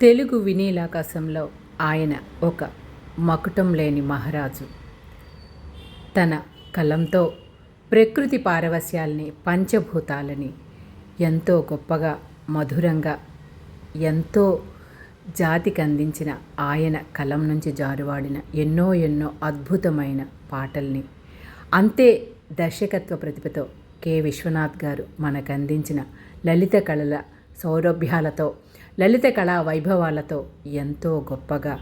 తెలుగు వినీలాకాశంలో ఆయన ఒక మకుటం లేని మహారాజు. తన కలంతో ప్రకృతి పారవస్యాల్ని పంచభూతాలని ఎంతో గొప్పగా మధురంగా ఎంతో జాతికి అందించిన ఆయన కలం నుంచి జారువాడిన ఎన్నో ఎన్నో అద్భుతమైన పాటల్ని అంతే దర్శకత్వ ప్రతిభతో కె. విశ్వనాథ్ గారు మనకు అందించిన లలిత కళల సౌరభ్యాలతో లలిత కళా వైభవాలతో ఎంతో గొప్పగా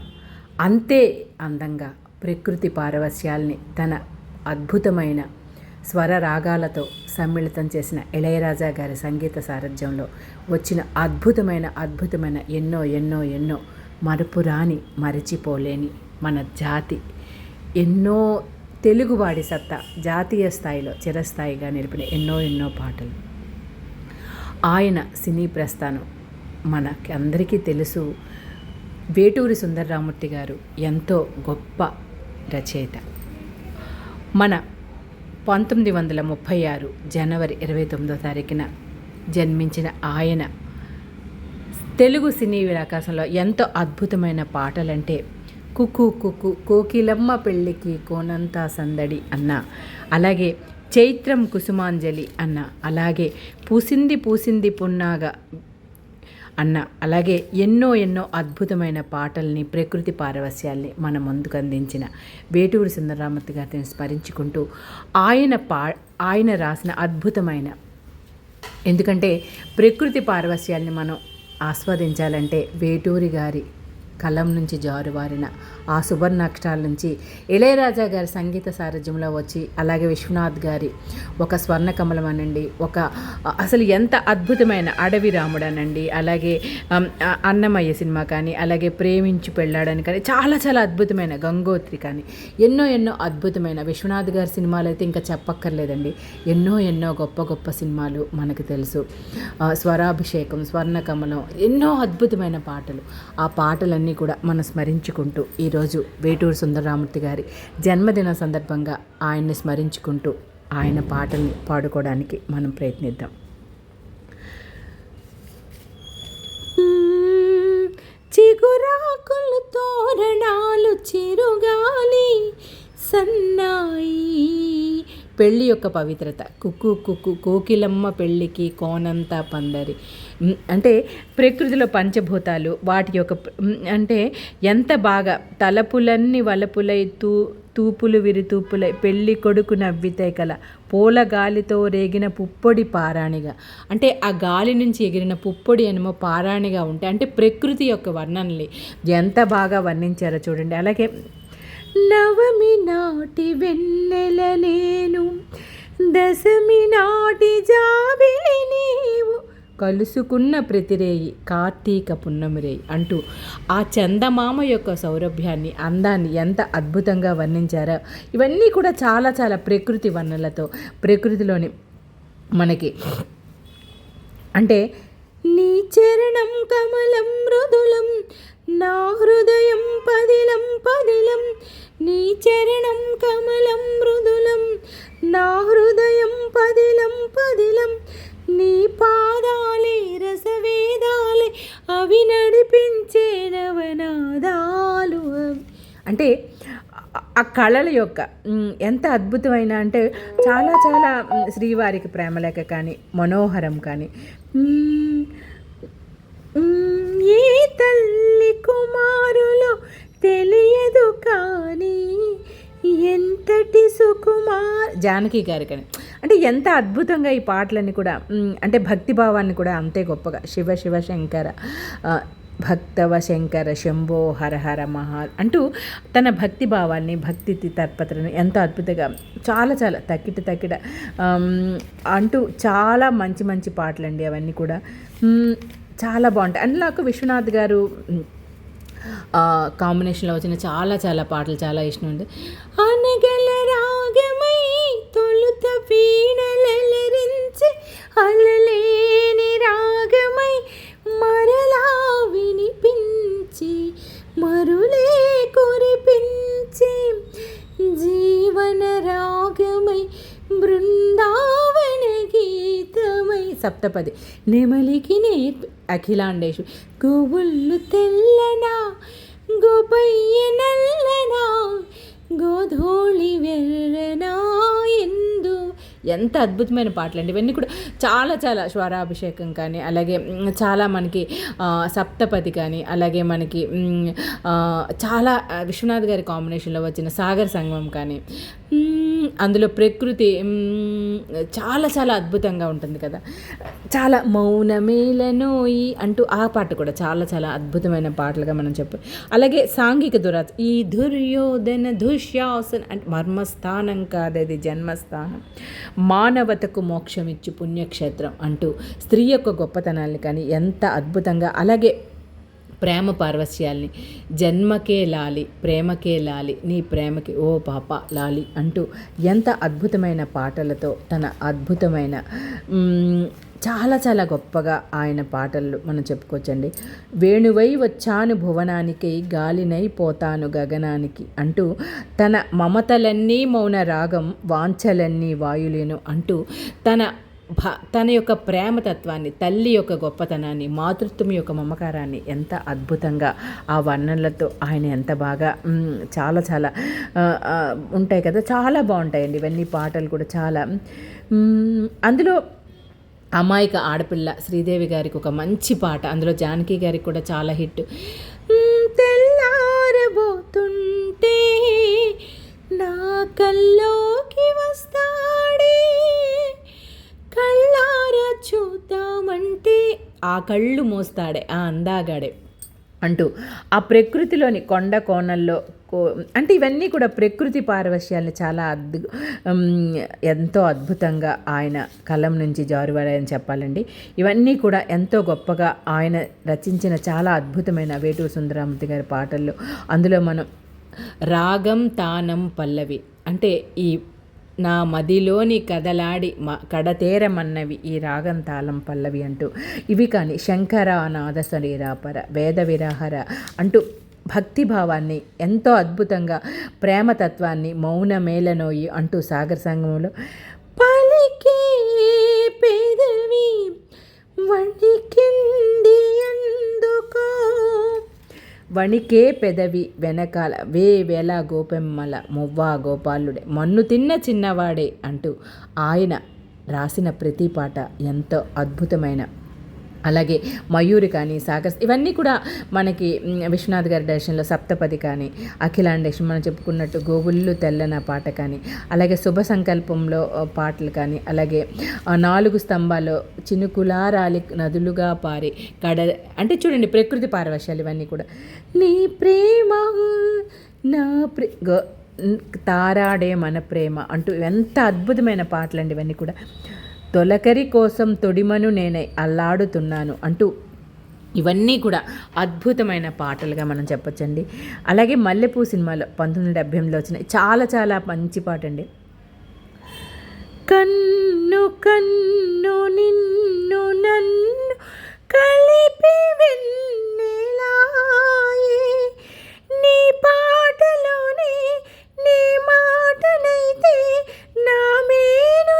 అంతే అందంగా ప్రకృతి పారవస్యాల్ని తన అద్భుతమైన స్వర రాగాలతో సమ్మిళితం చేసిన ఇళయరాజా గారి సంగీత సారథ్యంలో వచ్చిన అద్భుతమైన అద్భుతమైన ఎన్నో ఎన్నో ఎన్నో మరపురాని మరచిపోలేని మన జాతి. ఎన్నో తెలుగువాడి సత్తా జాతీయ స్థాయిలో చిరస్థాయిగా నిలిపిన ఎన్నో ఎన్నో పాటలు. ఆయన సినీ ప్రస్థానం మనకి అందరికీ తెలుసు వేటూరి సుందరరామూర్తి గారు ఎంతో గొప్ప రచయిత. మన పంతొమ్మిది వందల ముప్పై ఆరు జనవరి ఇరవై తొమ్మిదో తారీఖున జన్మించిన ఆయన తెలుగు సినీ విరాకాశంలో ఎంతో అద్భుతమైన పాటలంటే కుక్కు కుక్కు కోకిలమ్మ పెళ్ళికి కోనంతా సందడి అన్న అలాగే చైత్రం కుసుమాంజలి అన్న అలాగే పూసింది పూసింది పున్నాగా అన్న. అలాగే ఎన్నో ఎన్నో అద్భుతమైన పాటల్ని ప్రకృతి పారవస్యాల్ని మన ముందుకు అందించిన వేటూరి సుందరరామూర్తి గారిని స్మరించుకుంటూ ఆయన పా ఆయన రాసిన అద్భుతమైన ఎందుకంటే ప్రకృతి పారవస్యాల్ని మనం ఆస్వాదించాలంటే వేటూరి గారి కలం నుంచి జారువారిన ఆ సువర్ణాక్షరాల నుంచి. ఇళయరాజా గారి సంగీత సారథ్యంలో వచ్చి అలాగే విశ్వనాథ్ గారి ఒక స్వర్ణ కమలం అనండి ఒక అసలు ఎంత అద్భుతమైన అడవి రాముడు అనండి అలాగే అన్నమయ్య సినిమా కానీ అలాగే ప్రేమించి పెళ్ళాడని కానీ చాలా చాలా అద్భుతమైన గంగోత్రి కానీ ఎన్నో ఎన్నో అద్భుతమైన విశ్వనాథ్ గారి సినిమాలు అయితే ఇంకా చెప్పక్కర్లేదండి. ఎన్నో ఎన్నో గొప్ప గొప్ప సినిమాలు మనకు తెలుసు. ఆ, స్వరాభిషేకం స్వర్ణకమలం ఎన్నో అద్భుతమైన పాటలు. ఆ పాటలన్నీ కూడా మనం స్మరించుకుంటూ ఈరోజు వేటూరు సుందరరామూర్తి గారి జన్మదిన సందర్భంగా ఆయన్ని స్మరించుకుంటూ ఆయన పాటల్ని పాడుకోవడానికి మనం ప్రయత్నిద్దాం. చిగురాకులు తోరణాలు చిరుగాలి సన్నాయి. పెళ్ళి యొక్క పవిత్రత. కుక్కు కుక్కు కోకిలమ్మ పెళ్ళికి కోనంతా పందరి. అంటే ప్రకృతిలో పంచభూతాలు వాటి యొక్క అంటే ఎంత బాగా తలపులన్నీ వలపులై తూ తూపులు విరితూపులై పెళ్ళి కొడుకు నవ్వితే కల పూల గాలితో రేగిన పుప్పొడి పారాణిగా. అంటే ఆ గాలి నుంచి ఎగిరిన పుప్పొడి అనేమో పారాణిగా ఉంటే అంటే ప్రకృతి యొక్క వర్ణనలే. ఎంత బాగా వర్ణించారో చూడండి. అలాగే నవమి నాటి వెన్నెల నేను దశమి నాటి జాబిలి నీవు కలుసుకున్న ప్రతిరేయి కార్తీక పున్నమిరేయి అంటూ ఆ చందమామ యొక్క సౌరభ్యాన్ని అందాన్ని ఎంత అద్భుతంగా వర్ణించారో ఇవన్నీ కూడా చాలా చాలా ప్రకృతి వర్ణలతో ప్రకృతిలోని మనకి. అంటే నీ చరణం కమలం మృదులం నా హృదయం పదిలం పదిలం. నీ చరణం కమలం అంటే ఆ- కళల యొక్క ఎంత అద్భుతమైన అంటే చాలా చాలా శ్రీవారికి ప్రేమలేఖ కానీ మనోహరం కానీ. ఏ తల్లి కుమారులు తెలియదు కానీ ఎంతటి సుకుమార్ జానకి గారి కానీ. అంటే ఎంత అద్భుతంగా ఈ పాటలన్నీ కూడా అంటే భక్తి భావాన్ని కూడా అంతే గొప్పగా శివ శివ శంకర భక్తవ శంకర శంభో హర హర మహా అంటూ తన భక్తి భావాన్ని భక్తి తత్పరతను ఎంతో అద్భుతంగా చాలా చాలా తక్కిట తక్కిట అంటూ చాలా మంచి మంచి పాటలు అండి అవన్నీ కూడా. చాలా బాగుంటాయి. అండ్ నాకు విశ్వనాథ్ గారు కాంబినేషన్లో వచ్చిన చాలా చాలా పాటలు చాలా ఇష్టం ఉంది అనగల రాగమై తొలుత పీడలరించి అలలేని రాగమై మరలా వినిపించి మరులే కురిపించి జీవన రాగమై బృందావన గీతమై. సప్తపది. నెమలికి నేర్పి అఖిలాండేషు గోవుళ్ళు తెల్లనా గోపయ్య నల్లనా గోధూళి వెళ్ళనా ఎంత అద్భుతమైన పాటలు అండి ఇవన్నీ కూడా చాలా చాలా స్వరాభిషేకం కానీ అలాగే చాలా మనకి సప్తపతి కానీ అలాగే మనకి చాలా విశ్వనాథ్ గారి కాంబినేషన్లో వచ్చిన సాగర్ సంగమం కానీ అందులో ప్రకృతి చాలా చాలా అద్భుతంగా ఉంటుంది కదా. చాలా మౌనమేలనోయి అంటూ ఆ పాట కూడా చాలా చాలా అద్భుతమైన పాటలుగా మనం చెప్పు అలాగే సాంఘిక దురాచ ఈ దుర్యోధన దుశ్యాసన్ అంటే మర్మస్థానం కాదది జన్మస్థానం. మానవతకు మోక్షం ఇచ్చి పుణ్యక్షేత్రం అంటూ స్త్రీ యొక్క గొప్పతనాన్ని కానీ ఎంత అద్భుతంగా అలాగే ప్రేమ పార్వస్యాల్ని జన్మకే లాలి ప్రేమకే లాలి నీ ప్రేమకి ఓ పాప లాలి అంటూ ఎంత అద్భుతమైన పాటలతో తన అద్భుతమైన చాలా చాలా గొప్పగా ఆయన పాటలు మనం చెప్పుకోవచ్చండి. వేణువై వచ్చాను భువనానికి గాలినై పోతాను గగనానికి అంటూ తన మమతలన్నీ మౌన రాగం వాంఛలన్నీ వాయులేను అంటూ తన భ తన యొక్క ప్రేమతత్వాన్ని తల్లి యొక్క గొప్పతనాన్ని మాతృత్వం యొక్క మమకారాన్ని ఎంత అద్భుతంగా ఆ వర్ణనలతో ఆయన ఎంత బాగా చాలా చాలా ఉంటాయి కదా చాలా బాగుంటాయండి. ఇవన్నీ పాటలు కూడా చాలా అందులో అమాయక ఆడపిల్ల శ్రీదేవి గారికి ఒక మంచి పాట. అందులో జానకి గారికి కూడా చాలా హిట్. తెల్లారబోతుంటే నా కల్లోకి వస్తాడే. కళ్ళారా చూద్దామంటే ఆ కళ్ళు మోస్తాడే ఆ అందాగాడే అంటూ ఆ ప్రకృతిలోని కొండ కోణల్లో కో అంటే ఇవన్నీ కూడా ప్రకృతి పారవశ్యాలను చాలా అద్భు ఎంతో అద్భుతంగా ఆయన కలం నుంచి జారువాడని చెప్పాలండి. ఇవన్నీ కూడా ఎంతో గొప్పగా ఆయన రచించిన చాలా అద్భుతమైన వేటూరు సుందరామూర్తి గారి పాటల్లో అందులో మనం రాగం తానం పల్లవి అంటే ఈ నా మదిలోని కదలాడి మ కడతేరమన్నవి ఈ రాగం తాళం పల్లవి అంటూ. ఇవి కానీ శంకర నాద శరీరాపర వేద విరాహర అంటూ భక్తిభావాన్ని ఎంతో అద్భుతంగా ప్రేమతత్వాన్ని మౌన మేలనోయి అంటూ సాగర సంగమంలో పలికే పెదవి వణికింది ఎందుకో? వణికే పెదవి వెనకాల వేవేల గోపెమ్మల మువ్వా గోపాలుడే మన్ను తిన్న చిన్నవాడే అంటూ ఆయన రాసిన ప్రతి పాట ఎంతో అద్భుతమైన అలాగే మయూరి కానీ సాగర్ ఇవన్నీ కూడా మనకి విశ్వనాథ్ గారి దర్శనంలో సప్తపది కానీ అఖిలాండేషన్ మనం చెప్పుకున్నట్టు గోవుళ్ళు తెల్లన పాట కానీ అలాగే శుభ సంకల్పంలో పాటలు కానీ అలాగే నాలుగు స్తంభాలు చినుకులారాలి నదులుగా పారి కడ అంటే చూడండి ప్రకృతి పారవశ్యాలు ఇవన్నీ కూడా. నీ ప్రేమ నా ప్రే తారాడే మన ప్రేమ అంటూ ఎంత అద్భుతమైన పాటలండి ఇవన్నీ కూడా. తొలకరి కోసం తొడిమను నేనే అల్లాడుతున్నాను అంటూ ఇవన్నీ కూడా అద్భుతమైన పాటలుగా మనం చెప్పొచ్చండి. అలాగే మల్లెపూ సినిమాలో పంతొమ్మిది వందల డెబ్బై ఎనిమిదిలో వచ్చిన చాలా చాలా మంచి పాట అండి కన్ను కన్ను నిన్ను నన్ను కలిపి వెన్నెలాయే. నీ పాటలోనే నీ మాటనైతే నా మేను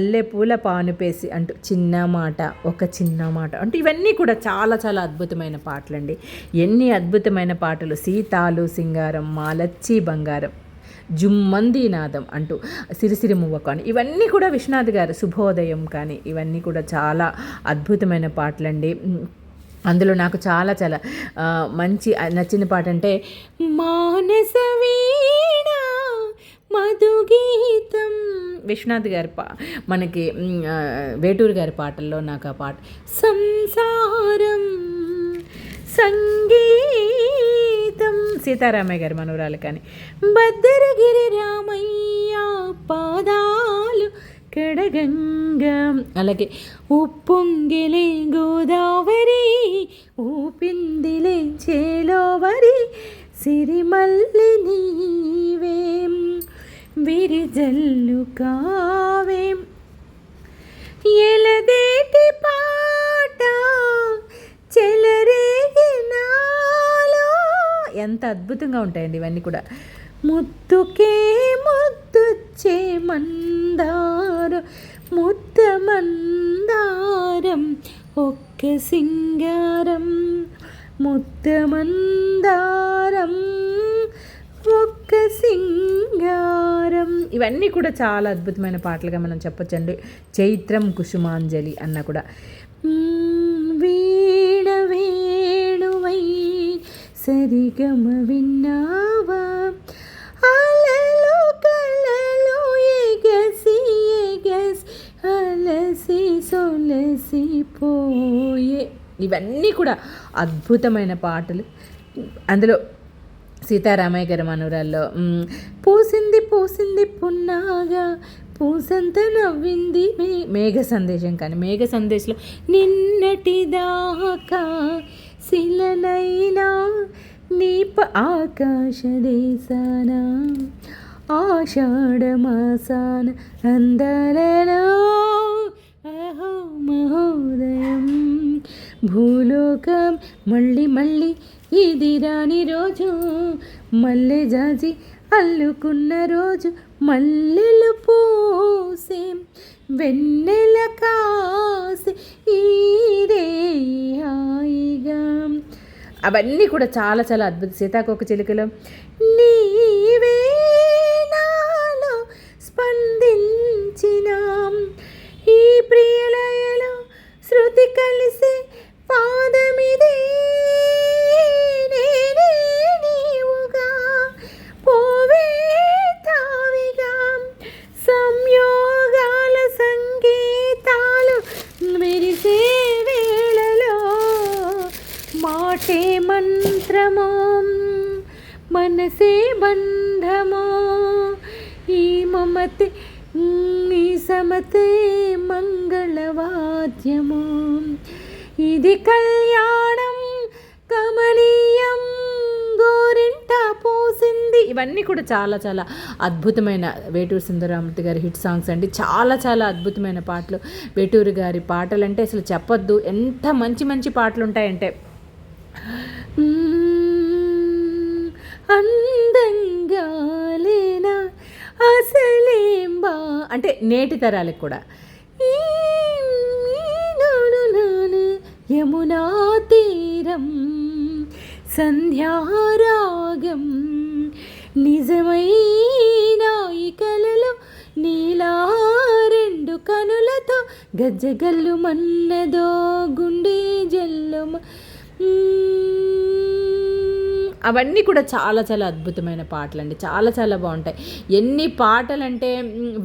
మల్లెపూల పానుపేసి అంటూ చిన్న మాట ఒక చిన్న మాట అంటూ ఇవన్నీ కూడా చాలా చాలా అద్భుతమైన పాటలండి. ఎన్ని అద్భుతమైన పాటలు. సీతాలు సింగారం మాలచ్చి బంగారం జుమ్మంది నాదం అంటూ సిరిసిరి మువ్వ కానీ ఇవన్నీ కూడా విశ్వనాథ్ గారు శుభోదయం కానీ ఇవన్నీ కూడా చాలా అద్భుతమైన పాటలండి. అందులో నాకు చాలా చాలా మంచి నచ్చిన పాట అంటే మానస వీణ మధుగీతం విశ్వనాథ్ గారి పా మనకి వేటూరు గారి పాటల్లో నాకు ఆ పాట సంసారం సంగీతం సీతారామయ్య గారి మనవరాలు కానీ భద్రగిరి రామయ్య పాదాలు కడగంగా అలాగే ఉప్పొంగిలే గోదావరి ఊపిందిలే చేలోవరి సిరిమల్లి నీవేం విరిజల్లు కావేం? ఎలదేటి పాట చెలరేగినాలో ఎంత అద్భుతంగా ఉంటాయండి ఇవన్నీ కూడా. ముత్తుకే ముత్తుచ్చే మందారం ముత్త మందారం ఒక్క సింగారం ముత్త ఇవన్నీ కూడా చాలా అద్భుతమైన పాటలుగా మనం చెప్పొచ్చండి. చైత్రం కుసుమాంజలి అన్న కూడా. మ్మ్, వీణ వేణువై సరిగమ విన్నావా? అలలు కలలు ఎగసి ఎగసి అలసి సొలసి పోయే. ఇవన్నీ కూడా అద్భుతమైన పాటలు. అందులో సీతారామయ్య గారి మనవరాల్లో. పూసింది పూసింది పున్నాగా పూసంత నవ్వింది మే మేఘ సందేశం కానీ మేఘ సందేశంలో నిన్నటి దాకా శిలనైనా నీప ఆకాశ దేశాన ఆషాఢమాసాన అందరలో అహో మహోదయం. భూలోకం మళ్ళీ మళ్ళీ ఇది రాని రోజు. మల్లె జాజి అల్లుకున్న రోజు మల్లెలు పూసే వెన్నెల కాసే ఈరే హాయిగా. అవన్నీ కూడా చాలా చాలా అద్భుత. సీతాకోక చిలుకలు నీవే కలిసే పాదమిదే. నేనే నీవుగా పోవే తావిగా. సంయోగాల సంగీతాలు మెరిసే వేళలో. మాటే మంత్రమో మనసే బంధమో. ఈ మమతే ఈ మంగళవాద్యము. ఇది కళ్యాణం కమనీయం గోరింట పోసింది. ఇవన్నీ కూడా చాలా చాలా అద్భుతమైన వేటూరు సుందరరామూర్తి గారి హిట్ సాంగ్స్ అండి. చాలా చాలా అద్భుతమైన పాటలు. వేటూరు గారి పాటలు అంటే అసలు చెప్పొద్దు. ఎంత మంచి మంచి పాటలు ఉంటాయంటే అందంగా లేనా అసలేం బా అంటే నేటి తరాలకు కూడా. యమునా తీరం సంధ్యారాగం నిజమైన ఈ కలలో నీలా రెండు కనులతో గజ్జగల్లు మన్నదో గుండె జల్లు అవన్నీ కూడా చాలా చాలా అద్భుతమైన పాటలు అండి చాలా చాలా బాగుంటాయి. ఎన్ని పాటలు అంటే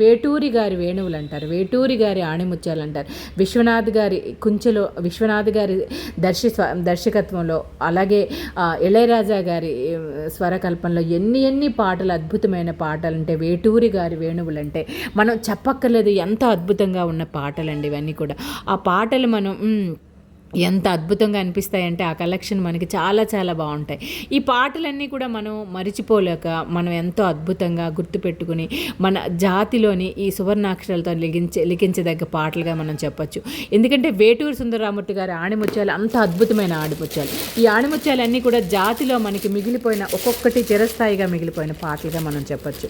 వేటూరి గారి వేణువులు అంటారు వేటూరి గారి ఆణిముత్యాలు అంటారు. విశ్వనాథ్ గారి కుంచెలో విశ్వనాథ్ గారి దర్శి దర్శకత్వంలో అలాగే ఇళయరాజా గారి స్వరకల్పనలో ఎన్ని ఎన్ని పాటలు అద్భుతమైన పాటలు అంటే వేటూరి గారి వేణువులు అంటే మనం చెప్పక్కర్లేదు ఎంత అద్భుతంగా ఉన్న పాటలండి ఇవన్నీ కూడా. ఆ పాటలు మనం ఎంత అద్భుతంగా అనిపిస్తాయంటే ఆ కలెక్షన్ మనకి చాలా చాలా బాగుంటాయి. ఈ పాటలన్నీ కూడా మనం మరిచిపోలేక మనం ఎంతో అద్భుతంగా గుర్తుపెట్టుకుని మన జాతిలోని ఈ సువర్ణాక్షరాలతో లిఖించే లిఖించదగ్గ పాటలుగా మనం చెప్పొచ్చు. ఎందుకంటే వేటూరు సుందరరామూర్తి గారి ఆణిముత్యాలు అంత అద్భుతమైన ఆణిముత్యాలు. ఈ ఆణిముత్యాలన్నీ కూడా జాతిలో మనకి మిగిలిపోయిన ఒక్కొక్కటి చిరస్థాయిగా మిగిలిపోయిన పాటలుగా మనం చెప్పొచ్చు.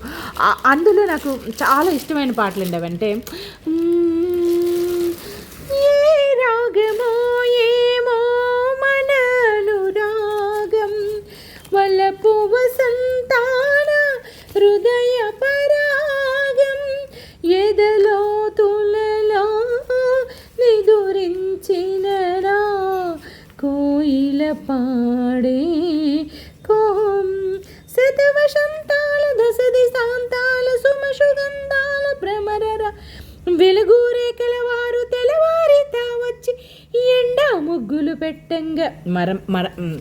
అందులో నాకు చాలా ఇష్టమైన పాటలు అండి అవంటే మ్మ్, ఏ రాగమో ఏమో మన అనురాగం వలపు వసంతాన హృదయ పరాగం ఎదలో తులలో నిదురించినరా కోయిల పాడే కోం శతవశంతాల దశ దిశాంతాల సుమసుగంధాల భ్రమరర వెలుగు రేఖల వారు తెల్లవారితా వచ్చి ఎండా ముగ్గులు పెట్టంగా. మర మర మ్,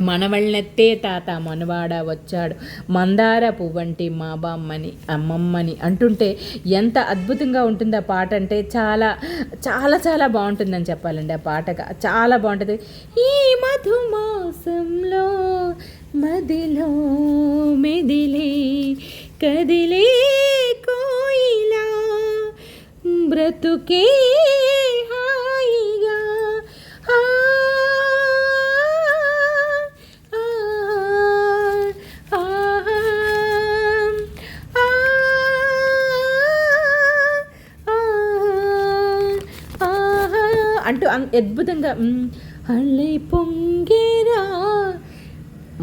మనవళ్ళెత్తే తాత మనవాడ వచ్చాడు. మందార పువ్వంటి మా బామ్మని అమ్మమ్మని అంటుంటే ఎంత అద్భుతంగా ఉంటుంది ఆ పాట అంటే చాలా చాలా చాలా బాగుంటుందని చెప్పాలండి ఆ పాటగా. చాలా బాగుంటుంది. ఈ మధుమాసంలో మదిలో మెదిలే కదిలే కోయిలా బ్రతుకే హాయిగా ఆ, ఆ, ఆ, ఆ, ఆ, అంటూ అద్భుతంగా మ్, అల్లై పొంగేరా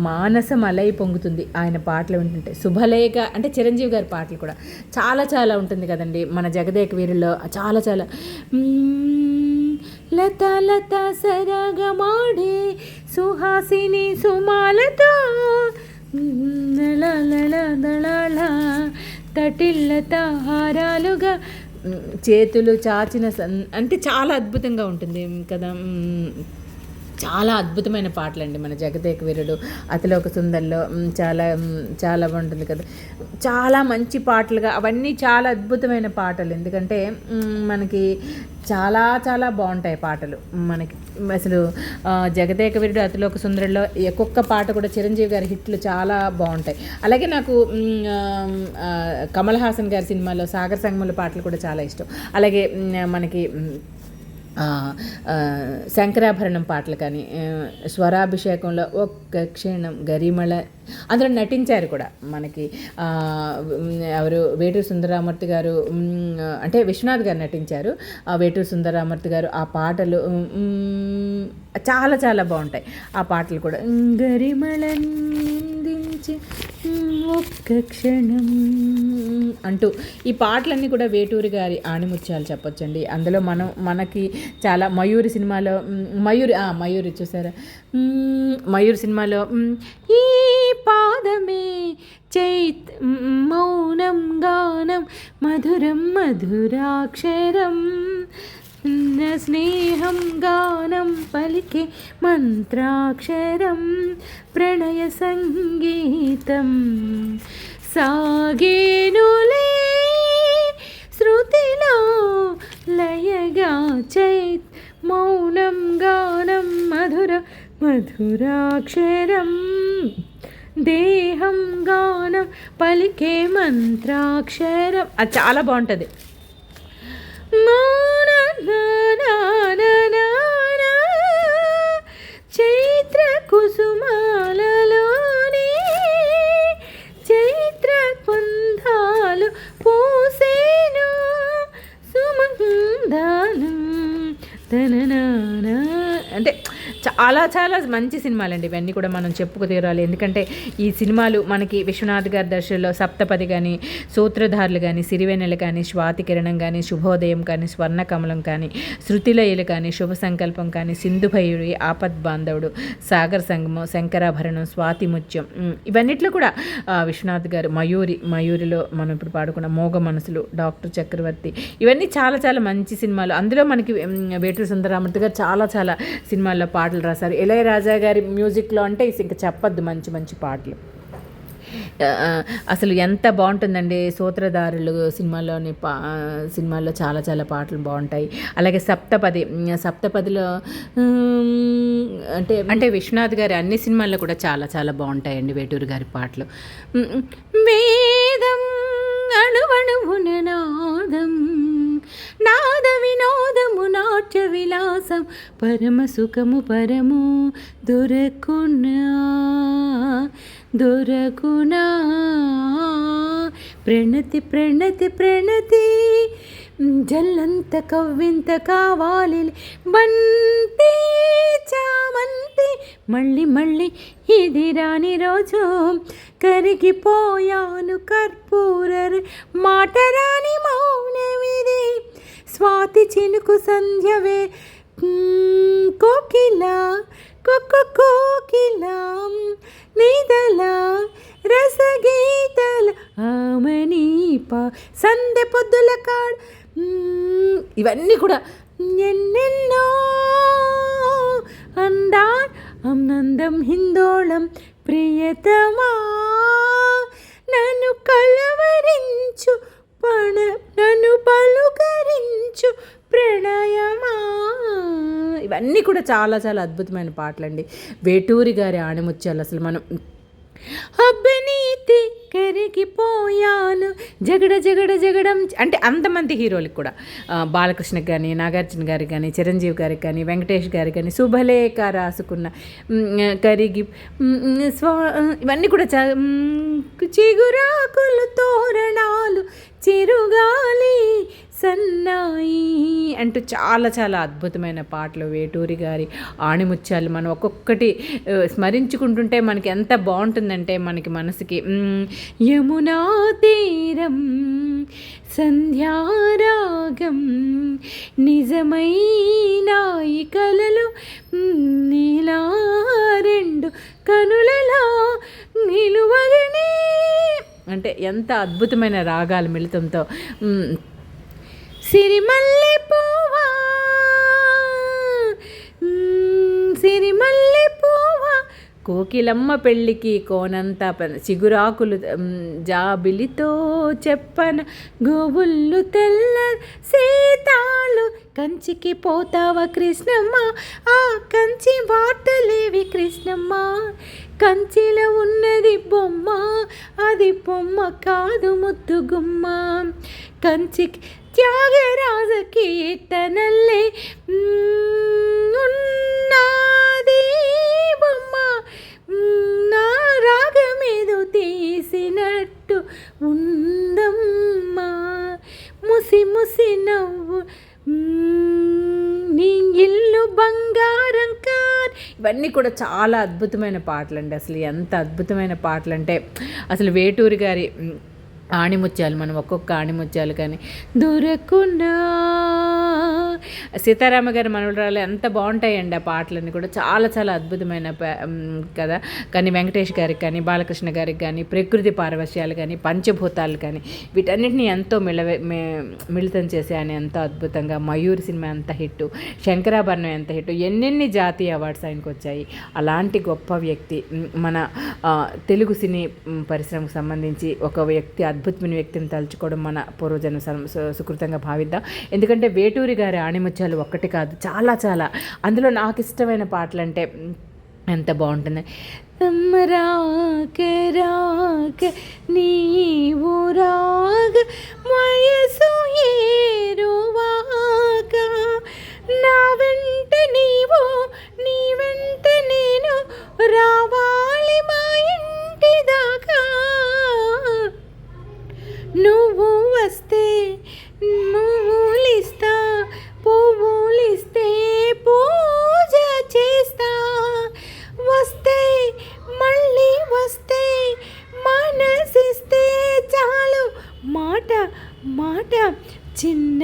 మానసమలై పొంగుతుంది. ఆయన పాటలు వింటుంటే. శుభలేఖ అంటే చిరంజీవి గారి పాటలు కూడా. చాలా చాలా ఉంటుంది కదండి. మన జగదేక వీరుల్లో చాలా చాలా. లత లత సరగమాడే సుహాసిని సుమాలత. తటిల్లత హారాలుగా చేతులు చాచిన సన్ అంటే చాలా అద్భుతంగా ఉంటుంది కదా. చాలా అద్భుతమైన పాటలు అండి మన జగదేక వీరుడు అతిలోక సుందర్లో చాలా చాలా బాగుంటుంది కదా. చాలా మంచి పాటలుగా అవన్నీ చాలా అద్భుతమైన పాటలు. ఎందుకంటే మనకి చాలా చాలా బాగుంటాయి పాటలు. మనకి అసలు జగదేక వీరుడు అతిలోక సుందరుల్లో ఒక్కొక్క పాట కూడా చిరంజీవి గారి హిట్లు చాలా బాగుంటాయి. అలాగే నాకు కమల్ హాసన్ గారి సినిమాలో సాగర్ సంగముల పాటలు కూడా చాలా ఇష్టం. అలాగే మనకి శంకరాభరణం పాటలు కానీ స్వరాభిషేకంలో ఒక్క క్షణం గరిమళ అందులో నటించారు కూడా మనకి ఎవరు వేటూరు సుందరామూర్తి గారు అంటే విశ్వనాథ్ గారు నటించారు. ఆ వేటూరు సుందరామూర్తి గారు ఆ పాటలు చాలా చాలా బాగుంటాయి. ఆ పాటలు కూడా గరిమళందించి ఒక్క క్షణం అంటూ ఈ పాటలన్నీ కూడా వేటూరి గారి ఆణిముత్యాలు చెప్పొచ్చండి. అందులో మనం మనకి చాలా మయూరి సినిమాలో మయూరి మయూరి చూసారా? మయూరి సినిమాలో ఈ పాదమే చైత్ మౌనం గానం మధురం మధురాక్షరం స్నేహం గానం పలికే మంత్రాక్షరం ప్రణయ సంగీతం సాగేనులే శృతిలో లయగా చైత్ మౌనం గానం మధుర మధురాక్షరం. దేహం గానం పలికే మంత్రాక్షరం. అది చాలా బాగుంటుంది. చైత్ర కుసుమాలలో సుమందాలు అంటే చాలా చాలా మంచి సినిమాలండి. ఇవన్నీ కూడా మనం చెప్పుకు తీరాలి ఎందుకంటే ఈ సినిమాలు మనకి విశ్వనాథ్ గారి దర్శనలో సప్తపది కానీ సూత్రధారులు కానీ సిరివెన్నెల కానీ స్వాతి కిరణం కానీ శుభోదయం కానీ స్వర్ణకమలం కానీ శృతిలయలు కానీ శుభ సంకల్పం కానీ సింధుభయుడి ఆపద్ బాంధవుడు సాగర్ సంగమం శంకరాభరణం స్వాతి ముత్యం ఇవన్నిట్లో కూడా విశ్వనాథ్ గారు మయూరి మయూరిలో మనం ఇప్పుడు పాడుకున్న మోగ మనసులు డాక్టర్ చక్రవర్తి ఇవన్నీ చాలా చాలా మంచి సినిమాలు. అందులో మనకి వేటూరు వేటూరి సుందరామూర్తి గారు చాలా చాలా సినిమాల్లో పాటలు రాశారు. ఇళయరాజా గారి మ్యూజిక్లో అంటే ఇంకా చెప్పొద్దు మంచి మంచి పాటలు. అసలు ఎంత బాగుంటుందండి సూత్రధారులు సినిమాలోని పా సినిమాల్లో చాలా చాలా పాటలు బాగుంటాయి. అలాగే సప్తపది సప్తపదిలో అంటే అంటే విశ్వనాథ్ గారి అన్ని సినిమాల్లో కూడా చాలా చాలా బాగుంటాయండి వేటూరు గారి పాటలు. వేదం అణువణువున నాదం నాద వినోదము నాట్య విలాసం పరమ సుఖము పరము దొరకునా? దొరకునా? ప్రణతి ప్రణతి ప్రణతి జల్లంత కవ్వింత కావాలి బంతి చామంతి మళ్ళీ మళ్ళీ ఇది రాని రోజు. కరిగిపోయాను కర్పూరర్ మాట రాని మౌనమిది. స్వాతి చినుకు సంధ్యవే. కోకిల కొక్క కోకిల నిదల రసగీతల ఆమనీప సందె పొద్దుల కాడ్. ఇవన్నీ కూడా. ఎన్నెన్నో అందా అనందం హిందోళం ప్రియతమా నన్ను కలవరించు పణ నన్ను పలుకరించు ప్రణయమా. ఇవన్నీ కూడా చాలా చాలా అద్భుతమైన పాటలండి. వేటూరి గారి ఆణిముత్యాలు అసలు మనం అబ్బనీతి కరిగిపోయాను. జగడ జగడ జగడం. అంటే అంతమంది హీరోలకు కూడా. బాలకృష్ణ బాలకృష్ణకి కానీ నాగార్జున గారికి కానీ చిరంజీవి గారికి కానీ వెంకటేష్ గారికి కానీ శుభలేఖ రాసుకున్న కరిగి స్వా ఇవన్నీ కూడా చా చిగురాకులు తోరణాలు చిరుగాలి సన్నాయి అంటూ చాలా చాలా అద్భుతమైన పాటలు వేటూరి గారి ఆణిముత్యాలు మనం ఒక్కొక్కటి స్మరించుకుంటుంటే మనకి ఎంత బాగుంటుందంటే మనకి మనసుకి యమునా తీరం సంధ్యారాగం నిజమైన ఈ కలలు నీలా రెండు కనులలో నిలువగనే అంటే ఎంత అద్భుతమైన రాగాల మిళితంతో సిరిమల్లె పువ్వా మ్, సిరిమల్లె పువ్వా కోకిలమ్మ పెళ్ళికి కోనంత ప- చిగురాకులు జాబిలితో చెప్పన గోవుళ్ళు తెల్ల సీతాలు. కంచికి పోతావా కృష్ణమ్మ? ఆ కంచి వార్తలేవి కృష్ణమ్మ. కంచిలో ఉన్నది బొమ్మ అది బొమ్మ కాదు ముద్దుగుమ్మ కంచికి త్యాగరాజ కీర్తనల్లే మ్, ఉన్నది బొమ్మ నా రాగమేదో తీసినట్టు ఉందమ్మా ముసి ముసి నవ్వు నీ ఇల్లు బంగారం కార్ ఇవన్నీ కూడా చాలా అద్భుతమైన పాటలు అండి అసలు ఎంత అద్భుతమైన పాటలు అంటే అసలు వేటూరి గారి ఆణిముత్యాలు మనం ఒక్కొక్క ఆణిముత్యాలు కానీ దొరకున్నా సీతారామ గారి మనవరాలు ఎంత బాగుంటాయండి ఆ పాటలన్నీ కూడా. చాలా చాలా అద్భుతమైన కదా. కానీ వెంకటేష్ గారికి కానీ బాలకృష్ణ గారికి కానీ ప్రకృతి పారవశ్యాలు కానీ పంచభూతాలు కానీ వీటన్నిటిని ఎంతో మిళవ మిళితం చేసి ఆయన ఎంతో అద్భుతంగా. మయూర్ సినిమా ఎంత హిట్ శంకరాభరణం ఎంత హిట్ ఎన్నెన్ని జాతీయ అవార్డ్స్ ఆయనకు వచ్చాయి. అలాంటి గొప్ప వ్యక్తి మన తెలుగు సినీ పరిశ్రమకు సంబంధించి ఒక వ్యక్తి అద్భుతమైన వ్యక్తిని తలుచుకోవడం మన పూర్వజన్మ సుకృతంగా భావిద్దాం. ఎందుకంటే వేటూరి గారి రాణిముత్యాలు ఒక్కటి కాదు చాలా చాలా. అందులో నాకు ఇష్టమైన పాటలు అంటే ఎంత బాగుంటుంది. తమ్మ రాక నీవు రాగ వయసు ఏరువాక నా వెంట నీవు నీ వెంట నేను రావాలి మా ఇంటి దాకా. నువ్వు వస్తే నువ్వులిస్తా పువ్వులిస్తే పూజ చేస్తా. వస్తే మళ్ళీ వస్తే మనసిస్తే చాలు. మాట మాట చిన్న